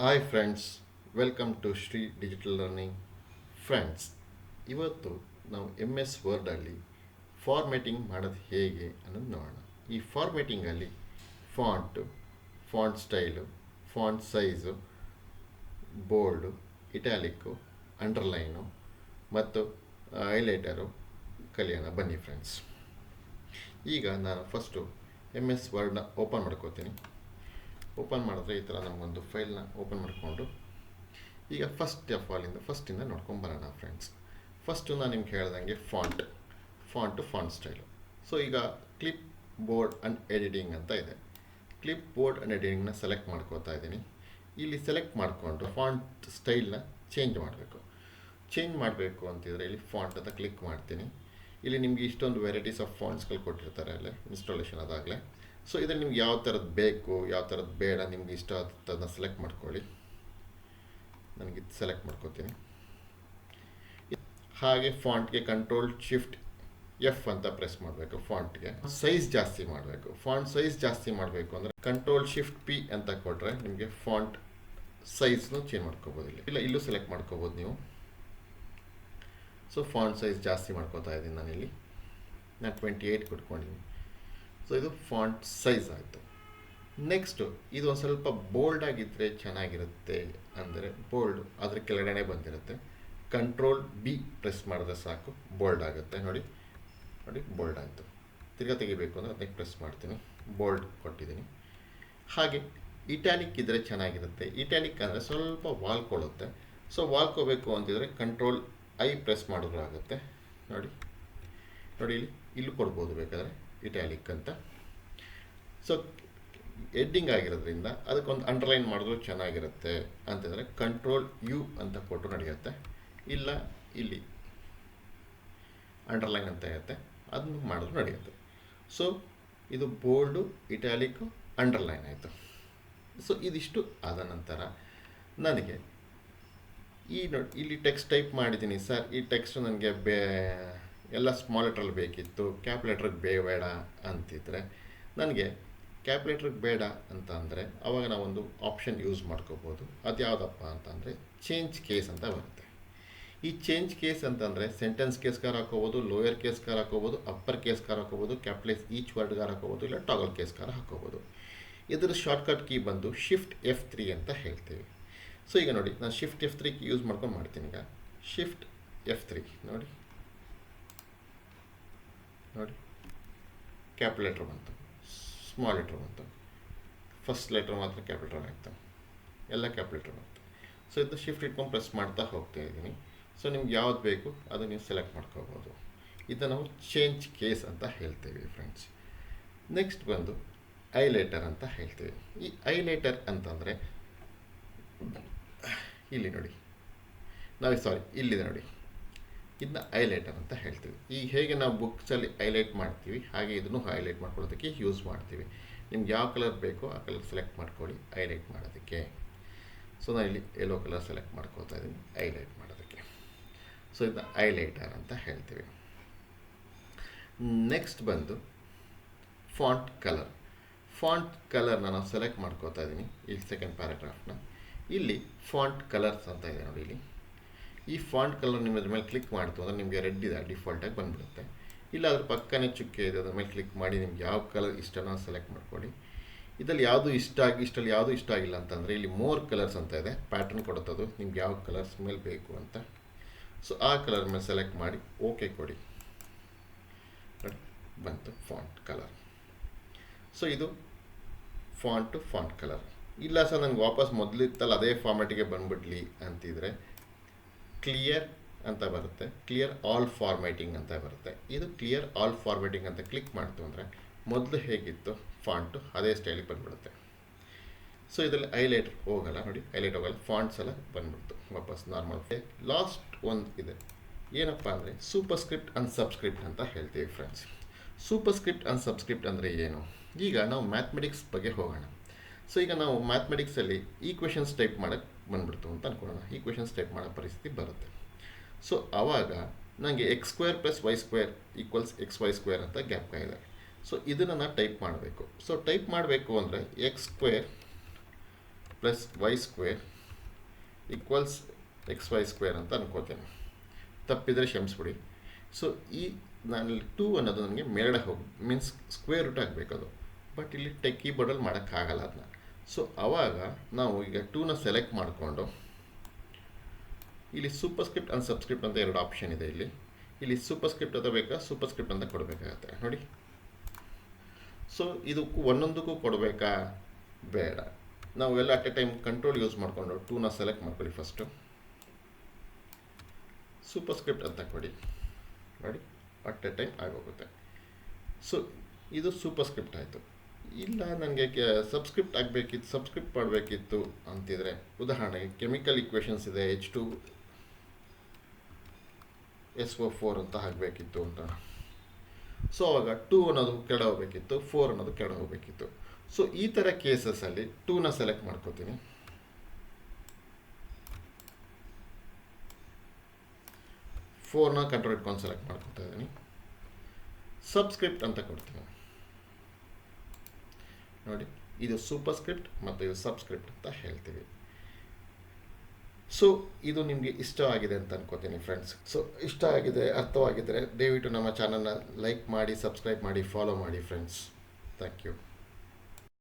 Hi friends welcome to Shri digital learning friends ಇವತ್ತು ನಾವು M S ವರ್ಡಲ್ಲಿ formatting ಮಾಡೋದು ಹೇಗೆ ಅನ್ನೋದು ನೋಡೋಣ. ಈ ಫಾರ್ಮೇಟಿಂಗಲ್ಲಿ font font style font size bold italic underline ಮತ್ತು ಹೈಲೈಟರು ಕಲಿಯೋಣ. ಬನ್ನಿ ಫ್ರೆಂಡ್ಸ್ ಈಗ ನಾನು ಫಸ್ಟು ಎಂ ಎಸ್ ವರ್ಡ್ನ ಓಪನ್ ಮಾಡ್ಕೋತೀನಿ. ಓಪನ್ ಮಾಡಿದ್ರೆ ಈ ಥರ ನಮಗೊಂದು ಫೈಲ್ನ ಓಪನ್ ಮಾಡಿಕೊಂಡು ಈಗ ಫಸ್ಟ್ ಆಫ್ ಆಲಿಂದ ಫಸ್ಟಿಂದ ನೋಡ್ಕೊಂಬರೋಣ ಫ್ರೆಂಡ್ಸ್ ಫಸ್ಟು ನಾನು ನಿಮ್ಗೆ ಹೇಳ್ದಂಗೆ font font font style so ಈಗ ಕ್ಲಿಪ್ ಬೋರ್ಡ್ ಆ್ಯಂಡ್ ಎಡಿಟಿಂಗ್ ಅಂತ ಇದೆ. ಕ್ಲಿಪ್ ಬೋರ್ಡ್ ಆ್ಯಂಡ್ ಎಡಿಟಿಂಗ್ನ ಸೆಲೆಕ್ಟ್ ಮಾಡ್ಕೋತಾ ಇದ್ದೀನಿ. ಇಲ್ಲಿ ಸೆಲೆಕ್ಟ್ ಮಾಡಿಕೊಂಡು ಫಾಂಟ್ ಸ್ಟೈಲ್ನ ಚೇಂಜ್ ಮಾಡಬೇಕು. ಚೇಂಜ್ ಮಾಡಬೇಕು ಅಂತಿದ್ರೆ ಇಲ್ಲಿ ಫಾಂಟ್ ಅಂತ ಕ್ಲಿಕ್ ಮಾಡ್ತೀನಿ. ಇಲ್ಲಿ ನಿಮಗೆ ಇಷ್ಟೊಂದು ವೆರೈಟೀಸ್ ಆಫ್ ಫಾಂಟ್ಸ್ಗಳು ಕೊಟ್ಟಿರ್ತಾರೆ ಅಲ್ಲೇ ಇನ್ಸ್ಟಾಲೇಷನ್ ಅದಾಗಲೇ. ಸೊ ಇದನ್ನು ನಿಮ್ಗೆ ಯಾವ ಥರದ್ದು ಬೇಕು ಯಾವ ಥರದ್ದು ಬೇಡ ನಿಮ್ಗೆ ಇಷ್ಟ ಆದನ್ನ ಸೆಲೆಕ್ಟ್ ಮಾಡ್ಕೊಳ್ಳಿ. ನನಗೆ ಇದು ಸೆಲೆಕ್ಟ್ ಮಾಡ್ಕೋತೀನಿ. ಹಾಗೆ ಫಾಂಟ್ಗೆ ಕಂಟ್ರೋಲ್ ಶಿಫ್ಟ್ ಎಫ್ ಅಂತ ಪ್ರೆಸ್ ಮಾಡಬೇಕು ಫಾಂಟ್ಗೆ ಸೈಜ್ ಜಾಸ್ತಿ ಮಾಡಬೇಕು. ಫಾಂಟ್ ಸೈಜ್ ಜಾಸ್ತಿ ಮಾಡಬೇಕು ಅಂದರೆ ಕಂಟ್ರೋಲ್ ಶಿಫ್ಟ್ ಪಿ ಅಂತ ಕೊಟ್ಟರೆ ನಿಮಗೆ ಫಾಂಟ್ ಸೈಜ್ನು ಚೇಂಜ್ ಮಾಡ್ಕೋಬೋದು ಇಲ್ಲಿ. ಇಲ್ಲ ಇಲ್ಲೂ ಸೆಲೆಕ್ಟ್ ಮಾಡ್ಕೋಬೋದು ನೀವು. ಸೊ ಫಾಂಟ್ ಸೈಜ್ ಜಾಸ್ತಿ ಮಾಡ್ಕೋತಾ ಇದ್ದೀನಿ ನಾನಿಲ್ಲಿ. ನಾನು ಟ್ವೆಂಟಿ ಏಯ್ಟ್ ಕೊಟ್ಕೊಂಡಿದ್ದೀನಿ. ಸೊ ಇದು ಫಾಂಟ್ ಸೈಜ್ ಆಯಿತು. ನೆಕ್ಸ್ಟು ಇದು ಒಂದು ಸ್ವಲ್ಪ ಬೋಲ್ಡ್ ಆಗಿದ್ದರೆ ಚೆನ್ನಾಗಿರುತ್ತೆ ಅಂದರೆ ಬೋಲ್ಡ್ ಅದ್ರ ಕೆಳಗಡೆ ಬಂದಿರುತ್ತೆ. ಕಂಟ್ರೋಲ್ ಬಿ ಪ್ರೆಸ್ ಮಾಡಿದ್ರೆ ಸಾಕು ಬೋಲ್ಡ್ ಆಗುತ್ತೆ. ನೋಡಿ ನೋಡಿ ಬೋಲ್ಡ್ ಆಯಿತು. ತಿರ್ಗಾ ತೆಗಿಬೇಕು ಅಂದರೆ ಅದಕ್ಕೆ ಪ್ರೆಸ್ ಮಾಡ್ತೀನಿ. ಬೋಲ್ಡ್ ಕೊಟ್ಟಿದ್ದೀನಿ. ಹಾಗೆ ಇಟ್ಯಾಲಿಕ್ ಇದ್ದರೆ ಚೆನ್ನಾಗಿರುತ್ತೆ. ಇಟ್ಯಾಲಿಕ್ ಅಂದರೆ ಸ್ವಲ್ಪ ವಾಲ್ಕೊಳ್ಳುತ್ತೆ ಸೊ ವಾಲ್ಕೋಬೇಕು ಅಂತಿದ್ರೆ ಕಂಟ್ರೋಲ್ ಐ ಪ್ರೆಸ್ ಮಾಡಿದ್ರೆ ಆಗುತ್ತೆ. ನೋಡಿ ನೋಡಿ ಇಲ್ಲಿ ಇಲ್ಲಿ ಕೊಡ್ಬೋದು ಬೇಕಾದರೆ. ಇಟ್ಯಾಲಿಕ್ ಅಂತ. ಸೊ ಎಡ್ಡಿಂಗ್ ಆಗಿರೋದ್ರಿಂದ ಅದಕ್ಕೊಂದು ಅಂಡರ್ಲೈನ್ ಮಾಡಿದ್ರು ಚೆನ್ನಾಗಿರುತ್ತೆ ಅಂತಂದರೆ ಕಂಟ್ರೋಲ್ ಯು ಅಂತ ಕೊಟ್ಟರು ನಡೆಯುತ್ತೆ. ಇಲ್ಲ, ಇಲ್ಲಿ ಅಂಡರ್ಲೈನ್ ಅಂತ ಇರುತ್ತೆ. ಅದನ್ನು ಮಾಡಿದ್ರು ನಡೆಯುತ್ತೆ. ಸೊ ಇದು ಬೋಲ್ಡು ಇಟ್ಯಾಲಿಕ್ಕು ಅಂಡರ್ಲೈನ್ ಆಯಿತು. ಸೊ ಇದಿಷ್ಟು ಆದ ನಂತರ ನನಗೆ ಈ ನೋಡಿ ಇಲ್ಲಿ ಟೆಕ್ಸ್ಟ್ ಟೈಪ್ ಮಾಡಿದ್ದೀನಿ ಸರ್. ಈ ಟೆಕ್ಸ್ಟ್ ನನಗೆ ಬೇ ಎಲ್ಲ ಸ್ಮಾಲ್ ಲೆಟ್ರಲ್ಲಿ ಬೇಕಿತ್ತು ಕ್ಯಾಪ್ ಲೆಟ್ರಿಗೆ ಬೇಡ ಅಂತಿದ್ರೆ ನನಗೆ ಕ್ಯಾಪ್ ಲೆಟ್ರಿಗೆ ಬೇಡ ಅಂತ ಅಂದರೆ ಅವಾಗ ನಾವೊಂದು ಆಪ್ಷನ್ ಯೂಸ್ ಮಾಡ್ಕೋಬೋದು. ಅದು ಯಾವುದಪ್ಪ ಅಂತಂದರೆ ಚೇಂಜ್ ಕೇಸ್ ಅಂತ ಬರುತ್ತೆ. ಈ ಚೇಂಜ್ ಕೇಸ್ ಅಂತಂದರೆ ಸೆಂಟೆನ್ಸ್ ಕೇಸ್ಗಾರ ಹಾಕೋಬೋದು ಲೋಯರ್ ಕೇಸ್ಗಾರ ಹಾಕೋಬೋದು ಅಪ್ಪರ್ ಕೇಸ್ಗಾರ ಹಾಕೋಬೋದು ಕ್ಯಾಪ್ಲೇಸ್ ಈಚ್ ವರ್ಡ್ಗಾರ ಹಾಕೋಬೋದು, ಇಲ್ಲ ಟಾಗಲ್ ಕೇಸ್ಗಾರ ಹಾಕೋಬೋದು. ಇದರ ಶಾರ್ಟ್ಕಟ್ ಕೀ ಬಂದು ಶಿಫ್ಟ್ ಎಫ್ ತ್ರೀ ಅಂತ ಹೇಳ್ತೀವಿ. ಸೊ ಈಗ ನೋಡಿ, ನಾನು ಶಿಫ್ಟ್ ಎಫ್ ತ್ರೀ ಯೂಸ್ ಮಾಡ್ಕೊಂಡು ಮಾಡ್ತೀನಿ ಈಗ. ಶಿಫ್ಟ್ ಎಫ್ ತ್ರೀ ನೋಡಿ. ನೋಡಿ. ಕ್ಯಾಪ್ ಲೆಟ್ರ್ ಬಂತು. ಸ್ಮಾಲ್ ಲೆಟ್ರ್ ಬಂತು. ಫಸ್ಟ್ ಲೆಟ್ರ್ ಮಾತ್ರ ಕ್ಯಾಪಿಟಲ್ ಆಯಿತು ಎಲ್ಲ ಕ್ಯಾಪಿಟಲ್ ಲೆಟ್ರ್ ಬಂತು. ಸೊ ಇದು ಶಿಫ್ಟ್ ಇಟ್ಕೊಂಡು ಪ್ರೆಸ್ ಮಾಡ್ತಾ ಹೋಗ್ತಾ ಇದ್ದೀನಿ. ಸೊ ನಿಮ್ಗೆ ಯಾವ್ದು ಬೇಕು ಅದು ನೀವು ಸೆಲೆಕ್ಟ್ ಮಾಡ್ಕೋಬೋದು. ಇದನ್ನು ನಾವು ಚೇಂಜ್ ಕೇಸ್ ಅಂತ ಹೇಳ್ತೇವೆ ಫ್ರೆಂಡ್ಸ್ ನೆಕ್ಸ್ಟ್ ಬಂದು ಐಲೈಟರ್ ಅಂತ ಹೇಳ್ತೇವೆ. ಈ ಐಲೈಟರ್ ಅಂತಂದರೆ, ಇಲ್ಲಿ ನೋಡಿ. ನಾವು ಸಾರಿ ಇಲ್ಲಿದೆ ನೋಡಿ. ಇದನ್ನ ಹೈಲೈಟರ್ ಅಂತ ಹೇಳ್ತೀವಿ. ಈ ಹೇಗೆ ನಾವು ಬುಕ್ಸಲ್ಲಿ ಹೈಲೈಟ್ ಮಾಡ್ತೀವಿ, ಹಾಗೆ ಇದನ್ನು ಹೈಲೈಟ್ ಮಾಡ್ಕೊಳ್ಳೋದಕ್ಕೆ ಯೂಸ್ ಮಾಡ್ತೀವಿ. ನಿಮ್ಗೆ ಯಾವ ಕಲರ್ ಬೇಕೋ ಆ ಕಲರ್ ಸೆಲೆಕ್ಟ್ ಮಾಡ್ಕೊಳ್ಳಿ ಹೈಲೈಟ್ ಮಾಡೋದಕ್ಕೆ. ಸೊ ನಾನು ಇಲ್ಲಿ ಎಲ್ಲೋ ಕಲರ್ ಸೆಲೆಕ್ಟ್ ಮಾಡ್ಕೊತಾ ಇದ್ದೀನಿ ಹೈಲೈಟ್ ಮಾಡೋದಕ್ಕೆ. ಸೊ ಇದನ್ನ ಹೈಲೈಟರ್ ಅಂತ ಹೇಳ್ತೀವಿ. ನೆಕ್ಸ್ಟ್ ಬಂದು ಫಾಂಟ್ ಕಲರ್ ಫಾಂಟ್ ಕಲರ್ನ ನಾವು ಸೆಲೆಕ್ಟ್ ಮಾಡ್ಕೋತಾ ಇದ್ದೀನಿ, ಈ ಸೆಕೆಂಡ್ ಪ್ಯಾರಾಗ್ರಾಫ್ನ ಇಲ್ಲಿ ಫಾಂಟ್ ಕಲರ್ಸ್ ಅಂತ ಇದೆ ನೋಡಿ ಇಲ್ಲಿ. ಈ ಫಾಂಟ್ ಕಲರ್ ನಿಮ್ಮ ಅದ್ರ ಮೇಲೆ ಕ್ಲಿಕ್ ಮಾಡ್ತು ಅಂದರೆ ನಿಮಗೆ ರೆಡ್ ಇದೆ ಡಿಫಾಲ್ಟಾಗಿ ಬಂದುಬಿಡುತ್ತೆ. ಇಲ್ಲ ಅದ್ರ ಪಕ್ಕನೇ ಚುಕ್ಕೆ ಇದೆ, ಅದ್ರ ಮೇಲೆ ಕ್ಲಿಕ್ ಮಾಡಿ ನಿಮ್ಗೆ ಯಾವ ಕಲರ್ ಇಷ್ಟನೋ ಸೆಲೆಕ್ಟ್ ಮಾಡ್ಕೊಳ್ಳಿ. ಇದರಲ್ಲಿ ಯಾವುದು ಇಷ್ಟ ಆಗಿ ಇಷ್ಟಲ್ಲಿ ಯಾವುದು ಇಷ್ಟ ಆಗಿಲ್ಲ ಅಂತಂದರೆ ಇಲ್ಲಿ ಮೋರ್ ಕಲರ್ಸ್ ಅಂತ ಇದೆ ಪ್ಯಾಟರ್ನ್ ಕೊಡುತ್ತದು, ನಿಮ್ಗೆ ಯಾವ ಕಲರ್ಸ್ ಮೇಲೆ ಬೇಕು ಅಂತ. ಸೊ ಆ ಕಲರ್ ಮೇಲೆ ಸೆಲೆಕ್ಟ್ ಮಾಡಿ ಓಕೆ ಕೊಡಿ. ಬಂತು ಫಾಂಟ್ ಕಲರ್ ಸೊ ಇದು ಫಾಂಟು ಫಾಂಟ್ ಕಲರ್ ಇಲ್ಲ ಸರ್ ನನಗೆ ವಾಪಸ್ ಮೊದಲಿತ್ತಲ್ಲ, ಅದೇ ಫಾರ್ಮೆಟಿಗೆ ಬಂದುಬಿಡಲಿ ಅಂತಿದ್ರೆ ಕ್ಲಿಯರ್ ಅಂತ ಬರುತ್ತೆ. ಕ್ಲಿಯರ್ ಆಲ್ ಫಾರ್ಮ್ಯಾಟಿಂಗ್ ಅಂತ ಬರುತ್ತೆ. ಇದು ಕ್ಲಿಯರ್ ಆಲ್ ಫಾರ್ಮ್ಯಾಟಿಂಗ್ ಅಂತ ಕ್ಲಿಕ್ ಮಾಡ್ತು ಅಂದರೆ ಮೊದಲು ಹೇಗಿತ್ತು? ಫಾಂಟು ಅದೇ ಸ್ಟೈಲಿಗೆ ಬಂದ್ಬಿಡುತ್ತೆ. ಸೊ ಇದರಲ್ಲಿ ಹೈಲೈಟ್ ಹೋಗಲ್ಲ ನೋಡಿ. ಹೈಲೈಟ್ ಹೋಗಲ್ಲ. ಫಾಂಟ್ಸ್ ಎಲ್ಲ ಬಂದ್ಬಿಡ್ತು. ವಾಪಸ್ ನಾರ್ಮಲ್ ಲಾಸ್ಟ್ ಒಂದು ಇದೆ. ಏನಪ್ಪ ಅಂದರೆ ಸೂಪರ್ ಸ್ಕ್ರಿಪ್ಟ್ ಅಂಡ್ ಸಬ್ಸ್ಕ್ರಿಪ್ಟ್ ಅಂತ ಹೇಳ್ತೀವಿ friends superscript and subscript ಅಂದರೆ ಏನು? ಈಗ ನಾವು ಮ್ಯಾಥಮೆಟಿಕ್ಸ್ ಬಗ್ಗೆ ಹೋಗೋಣ. ಸೊ ಈಗ ನಾವು ಮ್ಯಾಥಮೆಟಿಕ್ಸಲ್ಲಿ ಈಕ್ವೇಷನ್ಸ್ ಟೈಪ್ ಮಾಡೋಕ್ಕೆ ಬಂದ್ಬಿಡ್ತು ಅಂತ ಅಂದ್ಕೊಳ್ಳೋಣ ಈಕ್ವೇಷನ್ಸ್ ಟೈಪ್ ಮಾಡೋ ಪರಿಸ್ಥಿತಿ ಬರುತ್ತೆ. ಸೊ ಆವಾಗ ನನಗೆ X square plus Y square equals X Y square ಅಂತ ಗ್ಯಾಪ್ ಕಾಯಿದೆ ಸೊ ಇದನ್ನು ನಾನು ಟೈಪ್ ಮಾಡಬೇಕು. ಸೊ ಟೈಪ್ ಮಾಡಬೇಕು ಅಂದರೆ X square plus Y square equals X Y square ಅಂತ ಅನ್ಕೋತೇನೆ. ತಪ್ಪಿದರೆ ಕ್ಷಮಿಸ್ಬಿಡಿ. ಸೊ ಈ ನಾನಲ್ಲಿ ಟೂ ಅನ್ನೋದು ನನಗೆ ಮೇಲ್ಗಡೆ ಹೋಗಿ ಮೀನ್ಸ್ ಸ್ಕ್ವೇರ್ ರೂಟ್ ಆಗಬೇಕು ಅದು. ಬಟ್ ಇಲ್ಲಿ ಟೆಕ್ ಕೀಬೋರ್ಡಲ್ಲಿ ಮಾಡೋಕ್ಕಾಗಲ್ಲ ಅದನ್ನ ಸೊ ಆವಾಗ ನಾವು ಈಗ ಟೂನ ಸೆಲೆಕ್ಟ್ ಮಾಡಿಕೊಂಡು, ಇಲ್ಲಿ ಸೂಪರ್ ಸ್ಕ್ರಿಪ್ಟ್ ಅಂಡ್ ಸಬ್ಸ್ಕ್ರಿಪ್ಟ್ ಅಂತ ಎರಡು ಆಪ್ಷನ್ ಇದೆ ಇಲ್ಲಿ. ಇಲ್ಲಿ ಸೂಪರ್ ಸ್ಕ್ರಿಪ್ಟ್ ಅಂತ ಬೇಕಾ ಸೂಪರ್ ಸ್ಕ್ರಿಪ್ಟ್ ಅಂತ ಕೊಡಬೇಕಾಗತ್ತೆ. ನೋಡಿ. ಸೊ ಇದಕ್ಕೂ ಒಂದೊಂದಕ್ಕೂ ಕೊಡಬೇಕಾ? ಬೇಡ. ನಾವು ಎಲ್ಲ at a time control use ಮಾಡಿಕೊಂಡು ಟೂನ ಸೆಲೆಕ್ಟ್ ಮಾಡ್ಕೊಳ್ಳಿ ಫಸ್ಟು ಸೂಪರ್ ಸ್ಕ್ರಿಪ್ಟ್ ಅಂತ ಕೊಡಿ. ನೋಡಿ. ಅಟ್ ಎ ಟೈಮ್ ಆಗೋಗುತ್ತೆ. ಸೊ ಇದು ಸೂಪರ್ ಸ್ಕ್ರಿಪ್ಟ್ ಆಯಿತು. ಇಲ್ಲ ನನಗೆ ಸಬ್ಸ್ಕ್ರಿಪ್ಟ್ ಆಗಬೇಕಿತ್ತು ಸಬ್ಸ್ಕ್ರಿಪ್ಟ್ ಮಾಡಬೇಕಿತ್ತು ಅಂತಿದ್ರೆ, ಉದಾಹರಣೆಗೆ ಕೆಮಿಕಲ್ ಇಕ್ವೇಷನ್ಸ್ ಇದೆ H two S O four ಅಂತ ಆಗಬೇಕಿತ್ತು ಅಂತ. ಸೊ ಅವಾಗ ಟೂ ಅನ್ನೋದು ಕೆಳ ಹೋಗಬೇಕಿತ್ತು ಫೋರ್ ಅನ್ನೋದು ಕೆಳ ಹೋಗ್ಬೇಕಿತ್ತು. ಸೊ ಈ ಥರ ಕೇಸಸಲ್ಲಿ ಟೂನ ಸೆಲೆಕ್ಟ್ ಮಾಡ್ಕೋತೀನಿ. ಫೋರ್ನ ಕಂಟ್ರೋಲ್ ಇಟ್ಕೊಂಡು ಸೆಲೆಕ್ಟ್ ಮಾಡ್ಕೊತಾ ಇದ್ದೀನಿ. ಸಬ್ಸ್ಕ್ರಿಪ್ಟ್ ಅಂತ ಕೊಡ್ತೀನಿ. ನೋಡಿ, ಇದು ಸೂಪರ್ ಸ್ಕ್ರಿಪ್ಟ್ ಮತ್ತು ಇದು ಸಬ್ಸ್ಕ್ರಿಪ್ಟ್ ಅಂತ ಹೇಳ್ತೀವಿ. ಸೊ ಇದು ನಿಮಗೆ ಇಷ್ಟ ಆಗಿದೆ ಅಂತ ಅನ್ಕೋತೀನಿ ಫ್ರೆಂಡ್ಸ್ ಸೊ ಇಷ್ಟ ಆಗಿದೆ ಅರ್ಥವಾಗಿದ್ದರೆ ದಯವಿಟ್ಟು ನಮ್ಮ ಚಾನಲ್ನ ಲೈಕ್ ಮಾಡಿ ಸಬ್ಸ್ಕ್ರೈಬ್ ಮಾಡಿ ಫಾಲೋ ಮಾಡಿ ಫ್ರೆಂಡ್ಸ್ ಥ್ಯಾಂಕ್ ಯು